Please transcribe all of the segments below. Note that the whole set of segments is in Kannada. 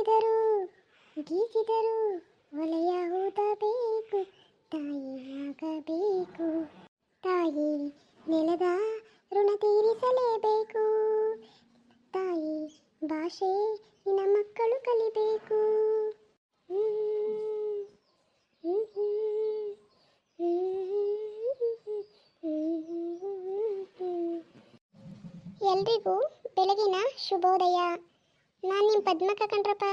ಬೀಸಿದರು ಗೀಚಿದರು ಒಲೆಯ ಊದಬೇಕು ತಾಯಿಯಾಗಬೇಕು ತಾಯಿ ನೆಲದ ಋಣ ತೀರಿಸಲೇಬೇಕು. ತಾಯಿ ಭಾಷೆ ನಿನ್ನ ಮಕ್ಕಳು ಕಲಿಬೇಕು. ಎಲ್ರಿಗೂ ಬೆಳಗಿನ ಶುಭೋದಯ. ನಾನು ನಿಮ್ಮ ಪದ್ಮಕ್ಕ ಕಣ್ರಪ್ಪ.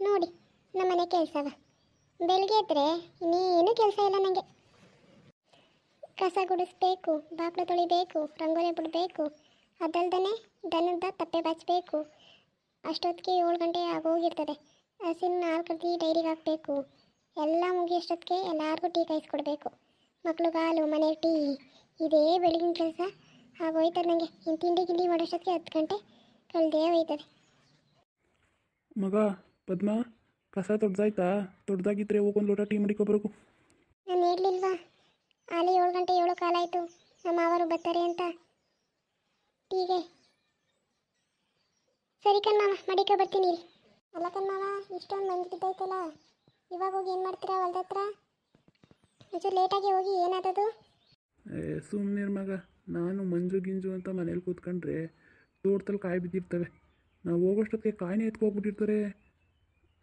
ನೋಡಿ ನಮ್ಮ ಮನೆ ಕೆಲಸವ. ಬೆಳಗ್ಗೆ ಎದ್ದರೆ ಇನ್ನೇನು ಕೆಲಸ ಇಲ್ಲ ನನಗೆ ಕಸ ಗುಡಿಸ್ಬೇಕು ಬಾಕ್ಲು ತೊಳಿಬೇಕು, ರಂಗೋಲಿ ಬಿಡಬೇಕು. ಅದಲ್ದೇ ದನದ ತಪ್ಪೆ ಬಾಚಬೇಕು. ಅಷ್ಟೊತ್ತಿಗೆ ಏಳು ಗಂಟೆ ಆಗೋಗಿರ್ತದೆ. ಹಸಿನ ನಾಲ್ಕು ಕಡ್ದಿ ಡೈರಿಗೆ ಹಾಕಬೇಕು. ಎಲ್ಲ ಮುಗಿ ಅಷ್ಟೊತ್ತಿಗೆ ಎಲ್ಲರಿಗೂ ಟೀ ಕಾಯಿಸ್ಕೊಡ್ಬೇಕು ಮಕ್ಳಿಗೆ ಹಾಲು, ಮನೆ ಟೀ, ಇದೇ ಬೆಳಗಿನ ಕೆಲಸ. ಆಗೋಯ್ತದೆ ನನಗೆ ಇನ್ನು ತಿಂಡಿ ಗಿಂಡಿ ಮಾಡೋಷ್ಟೊತ್ತಿಗೆ ಹತ್ತು ಗಂಟೆ ಕಳೆದೇ ಹೋಯ್ತದೆ. ಮಗ ಪದ್ಮ ಕಸ ತೊಡ್ದಾಯ್ತಾ? ತೊಡ್ದಾಗಿದ್ರೆ ಹೋಗೊಂದು ಲೋಟ ಟೀ ಮಾಡಿಕೊಬರಕು ನಾನು ಇಡ್ಲಿಲ್ವಾ ಅಲ್ಲಿ ಏಳು ಗಂಟೆ ಏಳು ಕಾಲ ಆಯಿತು. ನಮ್ಮ ಮಾವರು ಬರ್ತಾರೆ ಅಂತ. ಟೀಗೆ. ಸರಿ ಕಣ್ಮಾವ ಮಡಿಕೆ ಬರ್ತೀನಿ ಇಲ್ಲಿ ಅಲ್ಲ ಕಣ್ಮಾವ ಇಷ್ಟೊಂದು ಮಂದಿ ಬಿದ್ದಾಯ್ತಲ್ಲ. ಇವಾಗ ಹೋಗಿ ಏನು ಮಾಡ್ತೀರಾ ಹೊಲ್ದ ಹತ್ರ ಒಂಚೂರು ಲೇಟಾಗಿ ಹೋಗಿ ಏನಾದದು? ಏ ಸುಮ್ಮನಿರ್ ಮಗ. ನಾನು ಮಂಜು ಗಿಂಜು ಅಂತ ಮನೇಲಿ ಕೂತ್ಕೊಂಡ್ರೆ ತೋಟದಲ್ಲಿ ಕಾಯಿ ಬಿದ್ದಿರ್ತವೆ. ನಾವು ಹೋಗೋಷ್ಟೊತ್ತಿಗೆ ಕಾಯಿನೇ ಎತ್ಕೋಗ್ಬಿಟ್ಟಿರ್ತಾರೆ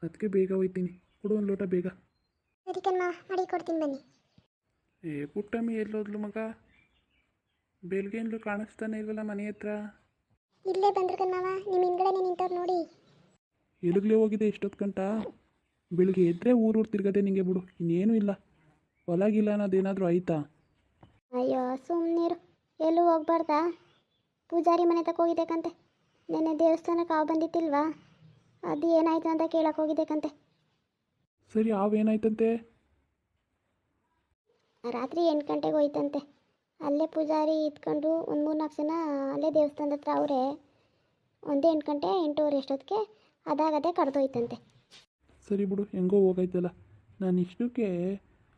ಅದಕ್ಕೆ ಬೇಗ ಹೋಯ್ತೀನಿ ಕೊಡು ಒಂದು ಲೋಟ ಬೇಗ. ಮಾಡಿ ಕೊಡ್ತೀನಿ ಬನ್ನಿ. ಏ ಪುಟ್ಟಮ್ಮಿ ಎಲ್ಲೋದ್ಲು ಮಗ? ಬೆಳಗ್ಗೆಯಿಂದಲೂ ಕಾಣಿಸ್ತಾನೆ ಇಲ್ವಲ್ಲ ಮನೆ ಹತ್ರ? ಇಲ್ಲೇ ಬಂದ್ರು ನಿಮ್ಮ ಹಿಂದ್ಗಡೆ ನಿಂತವ್ರು ನೋಡಿ. ಎಲುಗ್ಲೇ ಹೋಗಿದೆ ಇಷ್ಟೊತ್ತು ಗಂಟ? ಬೆಳಿಗ್ಗೆ ಎದ್ರೆ ಊರೂರು ತಿರ್ಗದೆ ನಿಂಗೆ ಬಿಡು ಇನ್ನೇನು ಇಲ್ಲ. ಹೊಲಗಿಲ್ಲ ಅನ್ನೋದೇನಾದರೂ ಆಯ್ತಾ? ಅಯ್ಯೋ ಸುಮ್ಮನಿರು ಎಲ್ಲೂ ಹೋಗ್ಬಾರ್ದಾ? ಪೂಜಾರಿ ಮನೆ ತಕ ಹೋಗಿದ್ದಕ್ಕಂತೆ ನೆನ್ನೆ ದೇವಸ್ಥಾನಕ್ಕೆ ಹಾವು ಬಂದಿತ್ತಿಲ್ವಾ ಅದು ಏನಾಯ್ತು ಅಂತ ಕೇಳಕ್ಕೆ ಹೋಗಿದ್ದಕ್ಕಂತೆ ಸರಿ ಆವೇನಾಯ್ತಂತೆ ರಾತ್ರಿ ಎಂಟು ಗಂಟೆಗೆ ಹೋಯ್ತಂತೆ. ಅಲ್ಲೇ ಪೂಜಾರಿ ಇದ್ಕೊಂಡು ಒಂದು ಮೂರು ನಾಲ್ಕು ಜನ ಅಲ್ಲೇ ದೇವಸ್ಥಾನದ ಹತ್ರ ಅವರೇ ಒಂದೇ ಎಂಟು ಗಂಟೆ ಎಂಟೂವರೆ ಎಷ್ಟೊತ್ತಿಗೆ ಅದಾಗದೇ ಕರೆದೋಯ್ತಂತೆ ಸರಿ ಬಿಡು ಹೆಂಗೋ ಹೋಗೈತಲ್ಲ ನಾನು ಇಷ್ಟಕ್ಕೆ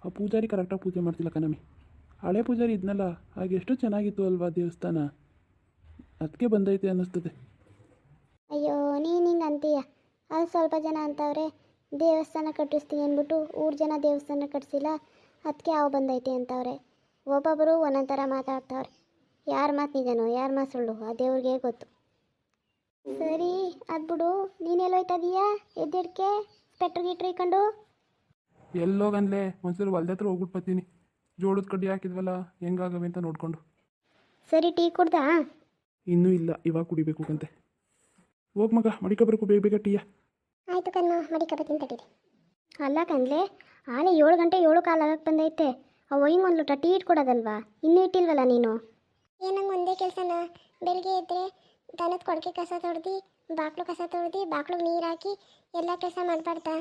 ಆ ಪೂಜಾರಿ ಕರೆಕ್ಟಾಗಿ ಪೂಜೆ ಮಾಡ್ತಿಲ್ಲ ಕಣಮಿ ಹಳೆ ಪೂಜಾರಿ ಇದ್ನಲ್ಲ ಹಾಗೆ ಎಷ್ಟು ಚೆನ್ನಾಗಿತ್ತು ಅಲ್ವಾ ದೇವಸ್ಥಾನ. ಅದಕ್ಕೆ ಬಂದೈತೆ ಅನ್ನಿಸ್ತದೆ. ಅಯ್ಯೋ ನೀನು ಹಿಂಗೆ ಅಂತೀಯ? ಅದು ಸ್ವಲ್ಪ ಜನ ಅಂತವ್ರೆ. ದೇವಸ್ಥಾನ ಕಟ್ಟಿಸ್ತೀನಿ ಅಂದ್ಬಿಟ್ಟು ಊರು ಜನ ದೇವಸ್ಥಾನ ಕಟ್ಟಿಸಿಲ್ಲ ಅದಕ್ಕೆ ಹಾವು ಬಂದೈತೆ ಅಂತವ್ರೆ. ಒಬ್ಬೊಬ್ಬರು ಒಂದೊಂದು ಥರ ಮಾತಾಡ್ತವ್ರೆ. ಯಾರು ಮಾತು ನಿಜನೋ ಯಾರು ಮಾತು ಸುಳ್ಳು ಆ ದೇವ್ರಿಗೆ ಗೊತ್ತು. ಸರಿ ಅದು ಬಿಡು. ನೀನೆಲ್ಲೋಯ್ತಾ ಇದೀಯಾ ಎದ್ದಿಡ್ಕೆ ಸ್ಪೆಟ್ರ್ ಗಿಟ್ರ್ ಇಕ್ಕೊಂಡು ಎಲ್ಲೋಗನ್ಲೇ ಒಂದ್ಸಲ ಹೊಲ್ದ ಹತ್ರ ಹೋಗ್ಬಿಟ್ಟು ಬರ್ತೀನಿ. ಜೋಳದ ಕಡ್ಡಿ ಹಾಕಿದ್ವಲ್ಲ ಹೆಂಗಾಗವೆ ಅಂತ ನೋಡ್ಕೊಂಡು. ಸರಿ ಟೀ ಕುಡ್ದಾ? ಇನ್ನೂ ಇಲ್ಲ ಇವಾಗ ಕುಡಿಬೇಕು ಕಂತೆ. ಹೋಗ್ ಮಗ ಮಡಿಕಬರ್ಕು ಬೇಗ ಬೇಗ ಟೀಯ. ಆಯಿತು ಕಣ್ಣು ಮಡಿಕ ಬರ್ತೀನಿ ತಡೀರಿ ಅಲ್ಲ ಕಣ್ಲೆ ಆಲೆ ಏಳು ಗಂಟೆ ಏಳು ಕಾಲ ಆಗಕ್ಕೆ ಬಂದೈತೆ. ಅವ ಒಯ್ ಒಂದು ಲೋಟ ಟೀ ಇಟ್ಕೊಡೋದಲ್ವಾ? ಇನ್ನೂ ಇಟ್ಟಿಲ್ವಲ್ಲ ನೀನು? ಏನಂಗೆ ಒಂದೇ ಕೆಲಸನ? ಬೆಳಿಗ್ಗೆ ಎದ್ದರೆ ದನದ ಕೊಡಕೆ ಕಸ ತೊಡ್ದು ಬಾಕ್ಲು ಕಸ ತೊಡ್ದು ಬಾಕ್ಲು ನೀರು ಹಾಕಿ ಎಲ್ಲ ಕೆಲಸ ಮಾಡಬಾರ್ದಾ?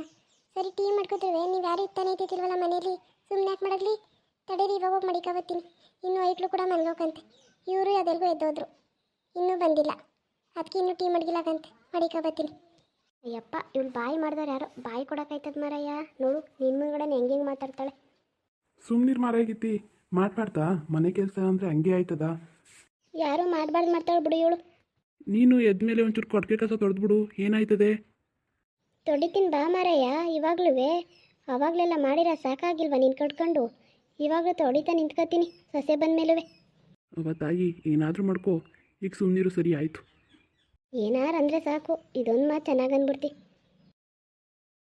ಸರಿ ಟೀ ಮಾಡ್ಕೋತೇವೆ ನೀವು ಯಾರು ಇತ್ತಾನೆ ಇದ್ದಿದ್ದಿಲ್ವಲ್ಲ ಮನೇಲಿ? ಸುಮ್ಮನೆ ಯಾಕೆ ಮಾಡಲಿ ತಡೀರಿ ಇವಾಗ ಹೋಗಿ ಮಡಿಕ ಬರ್ತೀನಿ ಇನ್ನು ಐಟ್ಲು ಕೂಡ ಮಲ್ಗೋಕಂತೆ. ಇವರು ಅದೆಲ್ಗೂ ಎದ್ದೋದ್ರು. ಇನ್ನೂ ಬಂದಿಲ್ಲ. ಅದಕ್ಕೆ ಇನ್ನೂ ಟೀ ಅಂತ ಮಡಿಕ ಬತ್ತೀನಿ. ಅಯ್ಯಪ್ಪ ಇವಳು ಬಾಯಿ ಮಾಡ್ದಾರೆ ಯಾರೋ? ಬಾಯಿ ಕೊಡೋಕಾಯ್ತದ ಮಾರಯ್ಯ? ನೋಡು ನಿನ್ನ ಮುಂದ್ಗಡೆ ಹೆಂಗೆ ಹೆಂಗೆ ಮಾತಾಡ್ತಾಳೆ ಸುಮ್ಮನಿರ್ ಮಾರಾಗಿತ್ತಿ ಮಾತಾಡ್ತಾ ಮನೆ ಕೆಲಸ ಅಂದ್ರೆ ಹಂಗೆ ಆಯ್ತದ? ಯಾರು ಮಾಡ್ಬಾರ್ದು ಮಾಡ್ತಾಳೆ ಬಿಡು ಇವಳು. ನೀನು ಎದ್ಮೇಲೆ ಒಂಚೂರು ಕೊಡ್ಕೆ ಕಸ ತೊಳೆದ್ಬಿಡು ಏನಾಯ್ತದೆ? ತೊಡಿತೀನಿ ಬಾ ಮಾರಯ್ಯ ಇವಾಗ್ಲೂ ಅವಾಗಲೆಲ್ಲ ಮಾಡಿರ ಸಾಕಾಗಿಲ್ವಾ ನೀನು ಕಟ್ಕೊಂಡು? ಇವಾಗಲೂ ತೊಡಿತಾ ನಿಂತ್ಕೋತೀನಿ ಸೊಸೆ ಬಂದಮೇಲುವೆ. ಅವ ತಾಯಿ ಏನಾದರೂ ಮಾಡ್ಕೋ. ಈಗ ಸುಮ್ಮನಿರು ಸರಿ ಆಯಿತು. ಏನಾರು ಅಂದರೆ ಸಾಕು ಇದೊಂದು ಮಾತು ಚೆನ್ನಾಗಿ ಅಂದ್ಬಿಡ್ತಿ